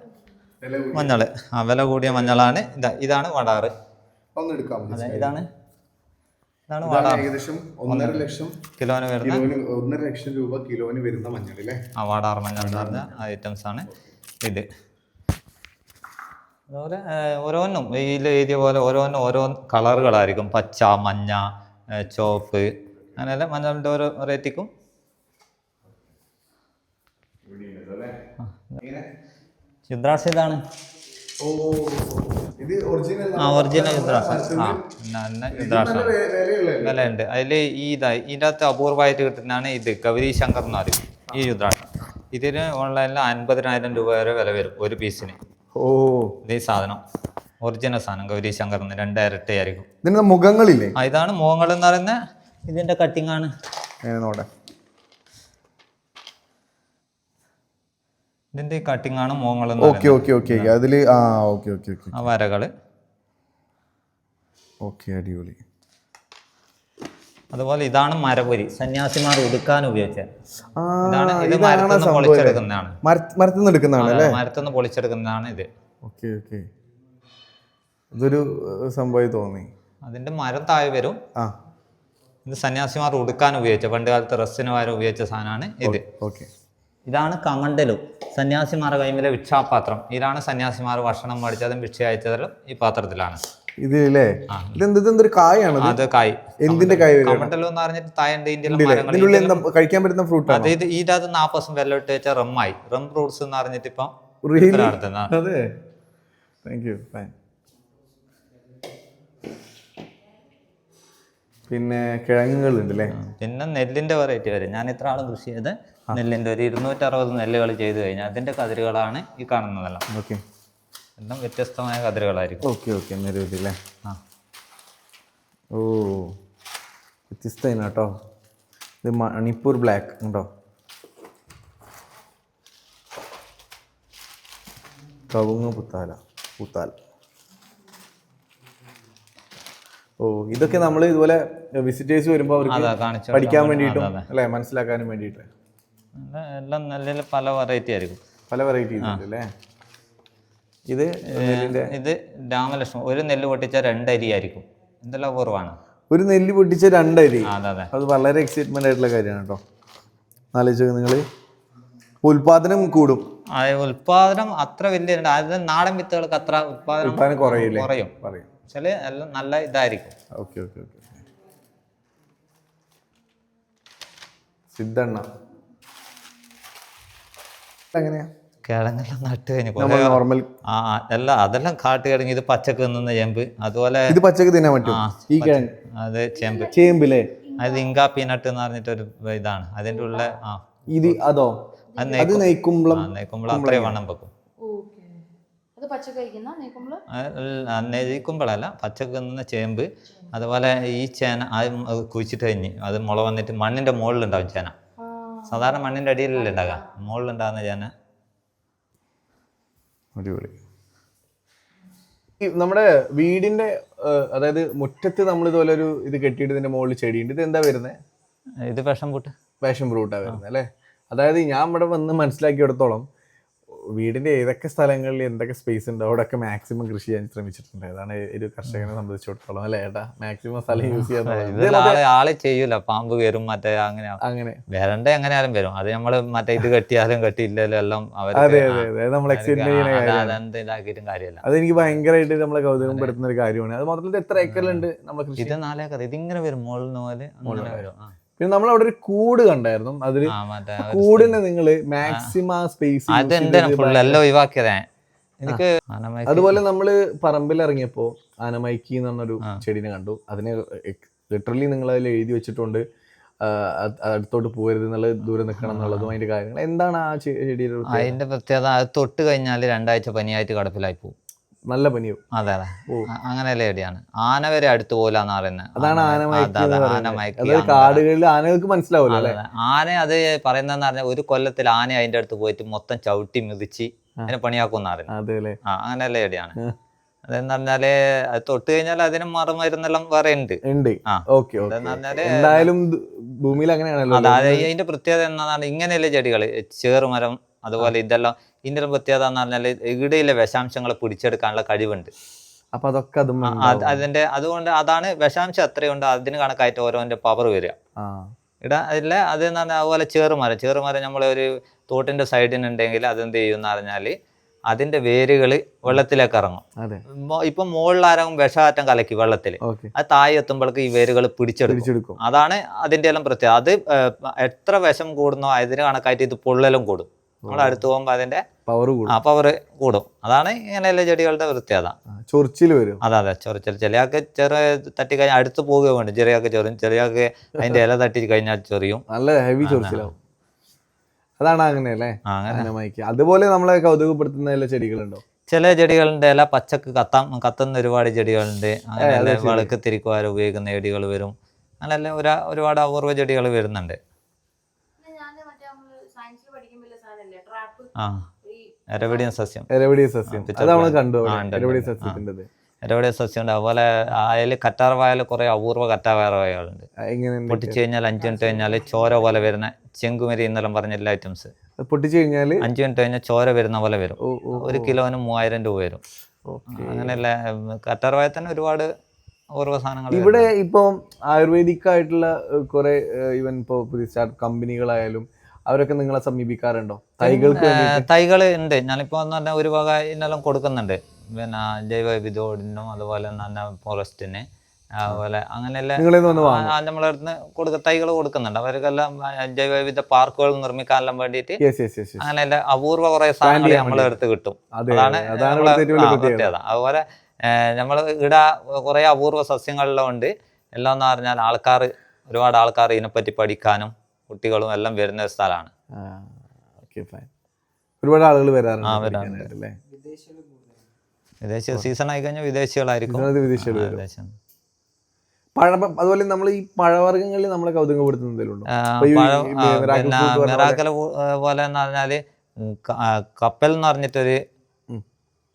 Speaker 2: മഞ്ഞൾ ആ വില കൂടിയ മഞ്ഞളാണ്. ഇതാ ഇതാണ് വാടാറ്. ഇതാണ്.
Speaker 1: ഏകദേശം ഒന്നര ലക്ഷം
Speaker 2: കിലോന് വരുന്ന
Speaker 1: ഒന്നര ലക്ഷം രൂപ കിലോന് വരുന്ന മഞ്ഞൾ അല്ലേ?
Speaker 2: ആ വാടാർ മഞ്ഞൾ എന്ന് പറഞ്ഞ ഐറ്റംസ് ആണ് ഇത്. അതുപോലെ ഓരോന്നും ഇതിൽ എഴുതിയ പോലെ ഓരോന്നും ഓരോ കളറുകളായിരിക്കും. പച്ച മഞ്ഞ ചോപ്പ് അങ്ങനെയല്ല മഞ്ഞളിന്റെ ഓരോ വെറൈറ്റിക്കും
Speaker 1: ഓ ഇത് ഒറിജിനൽ
Speaker 2: ആ ഒറിജിനൽ വിലയുണ്ട്. അതിൽ ഈ ഇതാ ഇതിന്റെ അകത്ത് അപൂർവമായിട്ട് കിട്ടുന്നതാണ് ഇത്. ഗൗരി ശങ്കർ എന്ന് പറയും. ഈ രുദ്രാക്ഷം ഇതിന് ഓൺലൈനിൽ അൻപതിനായിരം രൂപ വരെ വില വരും ഒരു പീസിന്
Speaker 1: ഓ.
Speaker 2: ഇത് ഈ സാധനം. ഒറിജിനൽ സാധനം ഗൗരി ശങ്കർ എന്ന് രണ്ടായിരട്ടി ആയിരിക്കും.
Speaker 1: ഇതിന്റെ മുഖങ്ങളില്ലേ?
Speaker 2: ആ ഇതാണ് മുഖങ്ങൾ എന്ന് പറയുന്ന ഇതിന്റെ കട്ടിംഗ് ആണ്.
Speaker 1: അങ്ങനെ
Speaker 2: ഇതിന്റെ കട്ടിംഗ് ആണ് മോങ്ങൾ
Speaker 1: ഓക്കെ ഓക്കെ ഓക്കെ അതിൽ ആ ഓക്കെ ഓക്കെ ഓക്കെ
Speaker 2: ആ വരകൾ.
Speaker 1: ഓക്കെ അടിപൊളി.
Speaker 2: അതുപോലെ ഇതാണ് മരപൊരി. സന്യാസിമാർ ഉടുക്കാൻ ഉപയോഗിച്ചത്.
Speaker 1: സംഭവം
Speaker 2: പൊളിച്ചെടുക്കുന്നതാണ്.
Speaker 1: മരത്തിൽ നിന്ന് എടുക്കുന്നതാണ് അല്ലേ?
Speaker 2: മരത്തിൽ നിന്ന് പൊളിച്ചെടുക്കുന്നതാണ് ഇത്.
Speaker 1: ഓക്കെ ഓക്കെ ഇതൊരു ഏഹ്, തോന്നി.
Speaker 2: അതിന്റെ മരം താഴെ വരും.
Speaker 1: ആ.
Speaker 2: ഇത് സന്യാസിമാർ ഉടുക്കാൻ ഉപയോഗിച്ച പണ്ട് കാലത്ത് റസ്സിന് വരെ ഉപയോഗിച്ച സാധനമാണ് ഇത്.
Speaker 1: ഓക്കെ
Speaker 2: ഇതാണ് കമണ്ടലു സന്യാസിമാർ കൈമിലെ ഭിക്ഷാപാത്രം. ഇതാണ് സന്യാസിമാർ ഭക്ഷണം മേടിച്ചതും ഭിക്ഷ അയച്ചതും ഈ പാത്രത്തിലാണ്.
Speaker 1: ഇതെന്തൊരു
Speaker 2: അത് കായ്.
Speaker 1: എന്തിന്റെ കായ
Speaker 2: കമണ്ടലു എന്ന് പറഞ്ഞിട്ട് തായുണ്ട് ഇന്ത്യയിലെ
Speaker 1: ഇതിന്റെ ഉള്ളിൽ കഴിക്കാൻ പറ്റുന്ന ഫ്രൂട്ട്
Speaker 2: അത് ഇത് നാൽപ്പത് ദിവസം വെള്ളം ഇട്ട് വെച്ച റമ്മായി റം ഫ്രൂട്ട്സ് എന്ന് പറഞ്ഞിട്ട് ഇപ്പം
Speaker 1: അതെ. താങ്ക് യു ഫൈൻ പിന്നെ കിഴങ്ങുകളുണ്ട് അല്ലേ
Speaker 2: പിന്നെ നെല്ലിന്റെ വെറൈറ്റി വരെ. ഞാൻ ഇത്ര ആളും കൃഷി ചെയ്ത് നെല്ലിന്റെ ഒരു ഇരുന്നൂറ്ററുപത് നെല്ലുകൾ ചെയ്തു കഴിഞ്ഞാൽ അതിന്റെ കതിരുകളാണ് ഈ കാണുന്നതെല്ലാം.
Speaker 1: ഓക്കെ.
Speaker 2: എന്നും വ്യത്യസ്തമായ കതിരുകളായിരിക്കും.
Speaker 1: ഓക്കെ ഓക്കെ നിരവധി അല്ലേ?
Speaker 2: ആ.
Speaker 1: ഓ വ്യത്യസ്തമാണ് കേട്ടോ ഇത് മണിപ്പൂർ ബ്ലാക്ക് ഉണ്ടോ? കവുങ്ങ് പുത്താല പുത്താൽ. ഓ ഇതൊക്കെ നമ്മൾ ഇതുപോലെ വിസിറ്റേഴ്സ് വരുമ്പോൾ അവർക്ക് പഠിക്കാൻ വേണ്ടിയിട്ടും അല്ലേ മനസ്സിലാക്കാനും വേണ്ടിയിട്ട്.
Speaker 2: എല്ലാം- നെല്ലിൽ പല വെറൈറ്റി ആയിരിക്കും.
Speaker 1: പല വെറൈറ്റി അല്ലേ? ഇത്
Speaker 2: ഇത് രാമലക്ഷ്മൺ ഒരു നെല്ല് പൊട്ടിച്ച രണ്ടരി ആയിരിക്കും. എന്തെല്ലാം കുറവാണ്?
Speaker 1: ഒരു നെല്ല് പൊട്ടിച്ച രണ്ടരി.
Speaker 2: അതെ
Speaker 1: വളരെ എക്സൈറ്റ്മെന്റ് ആയിട്ടുള്ള കാര്യമാണ് കേട്ടോ. ആലോചിച്ചത് നിങ്ങൾ ഉൽപാദനം കൂടും.
Speaker 2: ഉൽപാദനം അത്ര വലിയ അതായത് നാടൻ വിത്തുകൾക്ക് അത്ര ഉൽപാദനം കുറയും. ചില നല്ല ഇതായിരിക്കും.
Speaker 1: Okay okay okay. സിദ്ധണ്ണ. എങ്ങനെയാ
Speaker 2: കിഴങ്ങെല്ലാം നട്ട് കഴിഞ്ഞു
Speaker 1: നോർമൽ
Speaker 2: ആ അല്ല അതെല്ലാം കാട്ട് കിഴങ്ങ് ഇത് പച്ചക്ക് നിന്ന ചേമ്പ്. അതുപോലെ
Speaker 1: ഇത് പച്ചക്ക് തിന്നാൻ പറ്റും ഈ കിഴങ്ങ്
Speaker 2: അത് ചേമ്പ്.
Speaker 1: ചേമ്പില്ലേ
Speaker 2: അത് ഇങ്കാ പീനട്ട് എന്ന് പറഞ്ഞിട്ടൊരു ഇതാണ്. അതിന്റെ ഉള്ള ആ.
Speaker 1: ഇത് അതോ?
Speaker 2: അത്
Speaker 1: നെയ്ക്കുമ്പളം നെയ്ക്കുമ്പളം
Speaker 2: നെയ്ക്കുമ്പോൾ അത്രയും വണ്ണം വെക്കും. നെയ്ക്കുമ്പളല്ല പച്ചക്ക് നിന്ന ചേമ്പ്. അതുപോലെ ഈ ചേന അത് കുഴിച്ചിട്ട് കഴിഞ്ഞ് അത് മുള വന്നിട്ട് മണ്ണിന്റെ മുകളിലുണ്ടാവും ചേന. സാധാരണ മണ്ണിന്റെ അടിയിലല്ലേ ഉണ്ടാകുക മുകളിലുണ്ടാകുന്ന ചേന
Speaker 1: അടിപൊളി. ഈ നമ്മുടെ വീടിന്റെ ഏഹ്, അതായത് മുറ്റത്ത് നമ്മൾ ഇതുപോലെ ഒരു ഇത് കെട്ടിയിട്ട് ഇതിന്റെ മുകളിൽ ചെടിയുണ്ട്. ഇത് എന്താ വരുന്നത്
Speaker 2: ഇത് വിഷം പൂട്ട്.
Speaker 1: പാഷൻ ഫ്രൂട്ടാണ് വരുന്നത് അല്ലേ? അതായത് ഞാൻ ഇവിടെ വന്ന് മനസ്സിലാക്കിയെടുത്തോളം വീടിന്റെ ഏതൊക്കെ സ്ഥലങ്ങളിൽ എന്തൊക്കെ സ്പേസ് ഉണ്ട് അവിടെയൊക്കെ മാക്സിമം കൃഷി ചെയ്യാൻ ശ്രമിച്ചിട്ടുണ്ട്. അതാണ് ഒരു കർഷകനെ സംബന്ധിച്ചിടത്തോളം അല്ലേ ഏട്ടാ? മാക്സിമം സ്ഥലം യൂസ് ചെയ്യാൻ
Speaker 2: ആളെ ചെയ്യൂല പാമ്പ് കയറും മറ്റേ അങ്ങനെ.
Speaker 1: അങ്ങനെ.
Speaker 2: വരണ്ട എങ്ങനെയാലും വരും. അത് നമ്മൾ മറ്റേ ഇത് കെട്ടിയാലും കെട്ടിയില്ലാലും എല്ലാം
Speaker 1: അതെ അതെ അതെ. നമ്മൾ എക്സ്റ്റെൻഡ്
Speaker 2: കാര്യമല്ല അത് എനിക്ക് ഇതാക്കിയിട്ടും
Speaker 1: ഭയങ്കരമായിട്ട് നമ്മളെ കൗതുകപ്പെടുത്തുന്ന ഒരു കാര്യമാണ്. അത് മാത്രമല്ല എത്ര ഏക്കറിലുണ്ട് നമ്മൾ കൃഷി?
Speaker 2: ഇത് നാലേക്കർ ഇതിങ്ങനെ വരും മുകളിൽ നിന്ന് പോലെ അങ്ങനെ വരും.
Speaker 1: പിന്നെ നമ്മൾ അവിടെ ഒരു കൂട് കണ്ടായിരുന്നു. അതിൽ കൂടിന് നിങ്ങൾ നിങ്ങൾ മാക്സിമം സ്പേസ്
Speaker 2: ഒഴിവാക്കിയതാ? എനിക്ക്
Speaker 1: അതുപോലെ നമ്മൾ പറമ്പിൽ ഇറങ്ങിയപ്പോ ആനമൈക്കി എന്ന് പറഞ്ഞൊരു ചെടീനെ കണ്ടു. അതിനെ ലിറ്ററലി നിങ്ങൾ അതിൽ എഴുതി വെച്ചിട്ടുണ്ട്. അടുത്തോട്ട് പോകരുത് എന്നുള്ള ദൂരെ നിൽക്കണം എന്നുള്ളതും അതിന്റെ കാര്യങ്ങൾ. എന്താണ് ആ ചെടിയുടെ
Speaker 2: അതിന്റെ പ്രത്യേകത? അത് തൊട്ട് കഴിഞ്ഞാൽ രണ്ടാഴ്ച പനിയായിട്ട് കടപ്പിലായി പോകും
Speaker 1: നല്ല പനിയും
Speaker 2: അതെ അതെ. അങ്ങനെയല്ലേ എവിടെയാണ് ആന വരെ അടുത്ത് പോലാന്ന് പറയുന്നത്
Speaker 1: അതാണ് ആന
Speaker 2: ആന-
Speaker 1: കാടുകളിൽ ആനകൾക്ക് മനസ്സിലാവില്ല.
Speaker 2: ആന അത് പറയുന്നതെന്ന് പറഞ്ഞാൽ ഒരു കൊല്ലത്തിൽ ആന അതിന്റെ അടുത്ത് പോയിട്ട് മൊത്തം ചവിട്ടി മിതിച്ച് അതിനെ പണിയാക്കുമെന്ന് പറയുന്നത് അങ്ങനെയല്ല എവിടെയാണ് അതെന്ന് പറഞ്ഞാൽ അത് തൊട്ട് കഴിഞ്ഞാൽ അതിന് മറുമരുന്നെല്ലാം വേറെ ഉണ്ട്.
Speaker 1: ഉണ്ട്. എന്തായാലും ഭൂമിയിൽ അങ്ങനെയാണല്ലോ
Speaker 2: അതായത് അതിന്റെ പ്രത്യേകത എന്നാണ് ഇങ്ങനെയല്ലേ ചെടികൾ ചേറുമരം അതുപോലെ ഇതെല്ലാം ഇതിന്റെ ഒരു പ്രത്യേകത എന്ന് പറഞ്ഞാൽ ഇവിടെയുള്ള വിഷാംശങ്ങളെ പിടിച്ചെടുക്കാനുള്ള കഴിവുണ്ട്.
Speaker 1: അപ്പൊ അതൊക്കെ അതും
Speaker 2: അതിന്റെ അതുകൊണ്ട് അതാണ് വിഷാംശം അത്രയുണ്ട് അതിന് കണക്കായിട്ട് ഓരോന്റെ പവർ വരിക. ഇട അതില്ല അത് എന്ന് പറഞ്ഞാൽ അതുപോലെ ചേറുമരം ചേറുമരം നമ്മളെ ഒരു തോട്ടിന്റെ സൈഡിനുണ്ടെങ്കിൽ അതെന്ത് ചെയ്യുമെന്ന് പറഞ്ഞാൽ അതിന്റെ വേരുകൾ വെള്ളത്തിലേക്ക് ഇറങ്ങും. ഇപ്പൊ മുകളിലാരും വിഷാറ്റം കലക്കി വെള്ളത്തിൽ അത് താഴെ എത്തുമ്പോഴേക്ക് ഈ വേരുകൾ പിടിച്ചെടുക്കും. അതാണ് അതിന്റെ എല്ലാം പ്രത്യേകത. അത് എത്ര വിഷം കൂടുന്നോ അതിന് കണക്കായിട്ട് ഇത് പൊള്ളലും കൂടും. നമ്മൾ അടുത്ത് പോകുമ്പോൾ അതിന്റെ
Speaker 1: പവർ കൂടും.
Speaker 2: ആ പവർ കൂടും. അതാണ് ഇങ്ങനെയുള്ള ചെടികളുടെ പ്രത്യേകത
Speaker 1: ചൊറിച്ചിൽ വരും.
Speaker 2: അതെ അതെ ചൊറിച്ചിൽ ചെറിയാൾക്ക് ചെറിയ തട്ടി കഴിഞ്ഞാൽ അടുത്ത് പോവുകയും വേണ്ട ചെറിയാൾക്ക് ചൊറിയും. ചെറിയാൾക്ക് അതിന്റെ ഇല തട്ടി കഴിഞ്ഞാൽ ചൊറിയും.
Speaker 1: നല്ല ഹെവി ചൊറിച്ചിലാവും. അതാണ് അങ്ങനെ അല്ലേ
Speaker 2: അങ്ങനെ.
Speaker 1: അതുപോലെ നമ്മളെ കൗതുകപ്പെടുത്തുന്ന ചെടികളുണ്ടോ?
Speaker 2: ചില ചെടികളുടെ ഇല പച്ചക്ക് കത്താം. കത്തുന്ന ഒരുപാട് ചെടികളുണ്ട്. അങ്ങനെ വിളക്ക് തിരിക്കുവാൻ ഉപയോഗിക്കുന്ന ചെടികൾ വരും. അങ്ങനെ ഒരു ഒരുപാട് അപൂർവ ചെടികൾ വരുന്നുണ്ട്
Speaker 3: ഞാൻ മറ്റേ നമ്മൾ സയൻസിൽ പഠിക്കുമ്പോൾ സാധനല്ലേ
Speaker 2: എരവിടിയൻ സസ്യം.
Speaker 1: എരവടി സസ്യം. അത് നമ്മൾ. കണ്ടു
Speaker 2: ആ, ഉണ്ട്,
Speaker 1: എരവടി
Speaker 2: ഉണ്ട്.
Speaker 1: സസ്യത്തിന്റെത്.
Speaker 2: എരവിടിയൻ അതുപോലെ അതിൽ കറ്റാർവായൽ കുറെ അപൂർവ കറ്റാർവായകളുണ്ട്.
Speaker 1: എങ്ങനെയുണ്ട്?
Speaker 2: പൊട്ടിച്ചു കഴിഞ്ഞാൽ അഞ്ചു മിനിറ്റ് കഴിഞ്ഞാൽ ചോര പോലെ വരുന്ന ചെങ്കുമരി എന്നെല്ലാം പറഞ്ഞ എല്ലാ ഐറ്റംസ്.
Speaker 1: പൊട്ടിച്ചു കഴിഞ്ഞാൽ
Speaker 2: അഞ്ച് മിനിറ്റ് കഴിഞ്ഞാൽ ചോര വരുന്ന പോലെ വരും. ഒരു കിലോന് മൂവായിരം രൂപ വരും. അങ്ങനെയല്ല കറ്റാർ കറ്റാർവായ തന്നെ ഒരുപാട് അപൂർവ സാധനങ്ങൾ
Speaker 1: ഇവിടെ ഇപ്പം ആയുർവേദിക് ആയിട്ടുള്ള കുറെ ഈവൻ ഇപ്പോൾ പുതിയ സ്റ്റാർട്ട് കമ്പനികളായാലും അവരൊക്കെ നിങ്ങളെ സമീപിക്കാറുണ്ടോ? തൈകൾക്ക്
Speaker 2: തൈകൾ ഉണ്ട്. ഞാനിപ്പോ എന്ന് പറഞ്ഞാൽ ഒരു വക ഇതിനെല്ലാം കൊടുക്കുന്നുണ്ട്. പിന്നെ ജൈവ വിധോടിനും അതുപോലെ തന്നെ ഫോറസ്റ്റിന് അതുപോലെ
Speaker 1: അങ്ങനെയെല്ലാം
Speaker 2: നമ്മളെ അടുത്ത് കൊടുക്ക തൈകൾ കൊടുക്കുന്നുണ്ട്. അവർക്കെല്ലാം ജൈവവിധ പാർക്കുകൾ നിർമ്മിക്കാനെല്ലാം വേണ്ടിയിട്ട് അങ്ങനെയുള്ള അപൂർവ കുറെ സാധനങ്ങൾ നമ്മളെ അടുത്ത് കിട്ടും. അതാണ്
Speaker 1: പ്രത്യേകത.
Speaker 2: അതുപോലെ നമ്മൾ ഇട കുറെ അപൂർവ സസ്യങ്ങളെല്ലാം ഉണ്ട്. എല്ലാം എന്ന് പറഞ്ഞാൽ ആൾക്കാർ ഒരുപാട് ആൾക്കാർ ഇതിനെപ്പറ്റി പഠിക്കാനും കുട്ടികളും എല്ലാം വരുന്ന ഒരു സ്ഥലമാണ്.
Speaker 1: ഒരുപാട് ആളുകൾ വരാറുണ്ട്
Speaker 2: വിദേശ സീസൺ ആയി കഴിഞ്ഞാൽ വിദേശികളായിരിക്കും.
Speaker 1: അതുപോലെ നമ്മൾ ഈ പഴവർഗങ്ങളിൽ നമ്മളെ കൗതുകപ്പെടുത്തുന്ന
Speaker 2: മിറാക്കൽ പോലെ. എന്ന് പറഞ്ഞാൽ കപ്പൽ എന്ന് പറഞ്ഞിട്ടൊരു.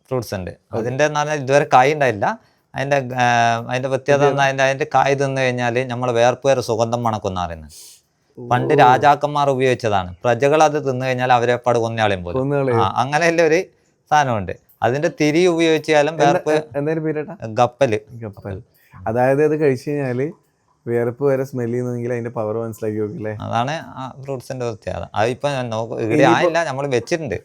Speaker 2: ഫ്രൂട്ട്സ് ഉണ്ട്. അതിന്റെ എന്ന് പറഞ്ഞാൽ ഇതുവരെ കായ് ഉണ്ടായില്ല. അതിന്റെ അതിന്റെ പ്രത്യേകത അതിന്റെ അതിന്റെ കായ് തിന്നു കഴിഞ്ഞാൽ നമ്മൾ വേർപ്പേറെ സുഗന്ധം മണക്കുന്ന പറയുന്നത്. പണ്ട് രാജാക്കന്മാർ ഉപയോഗിച്ചതാണ്. പ്രജകൾ അത് തിന്നു കഴിഞ്ഞാൽ അവരെ പാട് കൊന്നയാളെയും പോലും. അങ്ങനെയുള്ള ഒരു സാധനമുണ്ട്. അതിന്റെ തിരി ഉപയോഗിച്ചാലും വേർപ്പ് ഗപ്പൽ.
Speaker 1: ഗപ്പൽ അതായത് അത് കഴിച്ചു കഴിഞ്ഞാൽ വേർപ്പ് വരെ സ്മെൽ ചെയ്യുന്നെങ്കിൽ അതിന്റെ പവർ മനസ്സിലാക്കി നോക്കില്ലേ?
Speaker 2: അതാണ് ഫ്രൂട്ട്സിന്റെ പ്രത്യേകത. ഞാൻ ഇവിടെ ആയില്ല നമ്മൾ വെച്ചിട്ടുണ്ട്.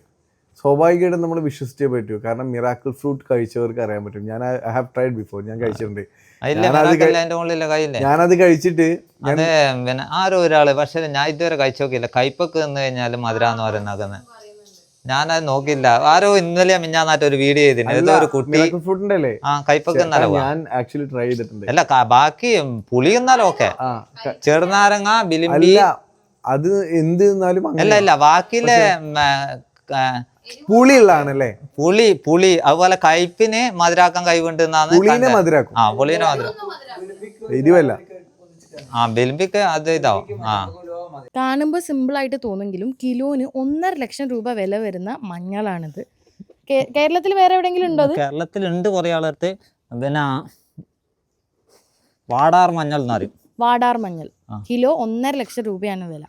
Speaker 1: സ്വാഭാവികമായിട്ടും നമ്മൾ വിശ്വസിച്ചേ പറ്റൂ. കാരണം മിറാക്കിൾ ഫ്രൂട്ട് കഴിച്ചവർക്ക് അറിയാൻ പറ്റും. ഞാൻ ഐ ഹാവ് ട്രൈഡ് ബിഫോർ ഞാൻ കഴിച്ചിട്ടുണ്ട്. ഞാനത് കഴിച്ചിട്ട്
Speaker 2: പിന്നെ ആരോ ഒരാൾ പക്ഷെ ഞാൻ ഇതുവരെ കഴിച്ചു നോക്കിയില്ല. കൈപ്പൊക്കെ എന്ന് കഴിഞ്ഞാൽ മധുര എന്ന് പറയുന്നത് ഞാനത് നോക്കില്ല ആരോ ഇന്നലെ മിഞ്ഞാന്നായിട്ട് ഒരു വീഡിയോ ചെയ്തിട്ടുണ്ട് ഒരു കുട്ടി ആ കൈപ്പൊക്കെ
Speaker 1: ആക്ച്വലി ട്രൈ ചെയ്തിട്ടുണ്ട്.
Speaker 2: അല്ല ബാക്കി പുളി എന്നാലും ഓക്കെ. ചെറുനാരങ്ങ ബിലിമ്പി
Speaker 1: അല്ല അത് എന്ത്
Speaker 2: അല്ല അല്ല ബാക്കിയിലെ
Speaker 1: പുളിയുള്ളതാണല്ലേ?
Speaker 2: പുളി പുളി. അതുപോലെ കയ്പിന് മധുരാക്കാൻ കൈകൊണ്ട്
Speaker 1: പുളീനെ മധുരാക്കും.
Speaker 2: ആ പുളിനെ മധുരം
Speaker 1: എരിവല്ല.
Speaker 2: ആ ബിലിമ്പിക്ക് അത് ഇതാവും. ആ.
Speaker 3: കാണുമ്പോൾ സിമ്പിളായിട്ട് തോന്നുമെങ്കിലും കിലോന് ഒന്നര ലക്ഷം രൂപ വില വരുന്ന മഞ്ഞളാണിത്. കേ- കേരളത്തിൽ വേറെ എവിടെയെങ്കിലും ഉണ്ടോ അത്?
Speaker 2: കേരളത്തിലുണ്ട് കുറേ ആളടുത്ത് പിന്നെ വാടാർ മഞ്ഞൾ എന്ന് പറയും.
Speaker 3: വാടാർ മഞ്ഞൾ.
Speaker 2: ആ.
Speaker 3: കിലോ ഒന്നര ലക്ഷം രൂപയാണ് വില.